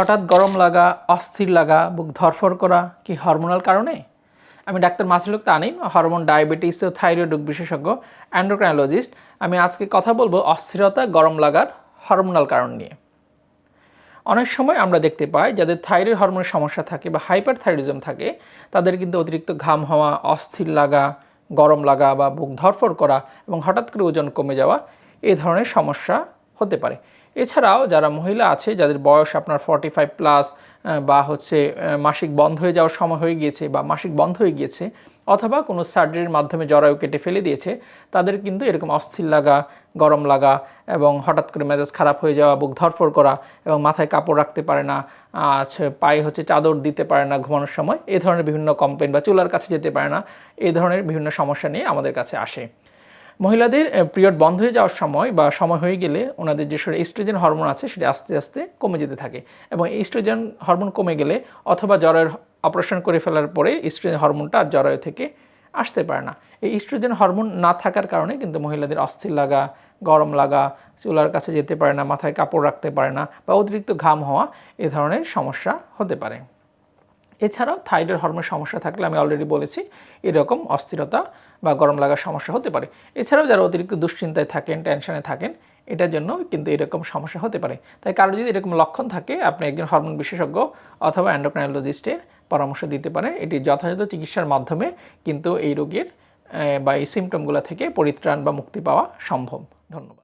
হঠাৎ গরম লাগা, অস্থির লাগা, বুক ধরফর করা কি হরমোনাল কারণে? আমি ডাক্তার মাসিলুক তানিম হরমোন ডায়াবেটিস ও থাইরয়েড রোগ বিশেষজ্ঞ অ্যান্ড্রোক্রাইনোলজিস্ট আমি আজকে কথা বলব অস্থিরতা, গরম লাগার হরমোনাল কারণ নিয়ে। অনেক সময় আমরা দেখতে পাই, যাদের থাইরয়েড হরমোনের সমস্যা থাকে বা হাইপার থাইরয়েডিজম থাকে, তাদের কিন্তু অতিরিক্ত ঘাম হওয়া, অস্থির লাগা, গরম লাগা বা বুক ধরফর করা এবং হঠাৎ করে ওজন কমে যাওয়া এই ধরনের সমস্যা হতে পারে। এছাড়াও যারা মহিলা আছে, যাদের বয়স আপনার ফর্টি ফাইভ প্লাস বা হচ্ছে মাসিক বন্ধ হয়ে যাওয়ার সময় হয়ে গিয়েছে বা মাসিক বন্ধ হয়ে গিয়েছে অথবা কোনো সার্জারির মাধ্যমে জরায়ু কেটে ফেলে দিয়েছে, তাদের কিন্তু এরকম অস্থির লাগা, গরম লাগা এবং হঠাৎ করে মেজাজ খারাপ হয়ে যাওয়া, বুক ধরফর করা এবং মাথায় কাপড় রাখতে পারে না পায়ে হচ্ছে চাদর দিতে পারে না ঘুমানোর সময় এই ধরনের বিভিন্ন কমপ্লেন বা চুলার কাছে যেতে পারে না এই ধরনের বিভিন্ন সমস্যা নিয়ে আমাদের কাছে আসে। মহিলাদের পিরিয়ড বন্ধ হয়ে যাওয়ার সময় বা সময় হয়ে গেলে ওনাদের যে শরীরে ইস্ট্রোজেন হরমোন আছে সেটা আস্তে আস্তে কমে যেতে থাকে। এবং ইস্ট্রোজেন হরমোন কমে গেলে অথবা জ্বরের অপারেশন করে ফেলার পরে ইস্ট্রোজেন হরমোনটা আর জ্বরের থেকে আসতে পারে না। এই ইস্ট্রোজেন হরমোন না থাকার কারণে কিন্তু মহিলাদের অস্থির লাগা, গরম লাগা, চুলার কাছে যেতে পারে না, মাথায় কাপড় রাখতে পারে না বা অতিরিক্ত ঘাম হওয়া এ ধরনের সমস্যা হতে পারে। এছাড়াও থাইরয়েড হরমোনের সমস্যা থাকলে আমি অলরেডি বলেছি, এরকম অস্থিরতা বা গরম লাগার সমস্যা হতে পারে। এছাড়াও যারা অতিরিক্ত দুশ্চিন্তায় থাকেন টেনশনে থাকেন, এটার জন্য কিন্তু এরকম সমস্যা হতে পারে। তাই কারও যদি এরকম লক্ষণ থাকে, আপনি একজন হরমোন বিশেষজ্ঞ অথবা অ্যান্ডোক্রাইনোলজিস্টের পরামর্শ দিতে পারেন। এটি যথাযথ চিকিৎসার মাধ্যমে কিন্তু এই রোগের বা এই সিমটমগুলো থেকে পরিত্রাণ বা মুক্তি পাওয়া সম্ভব। ধন্যবাদ।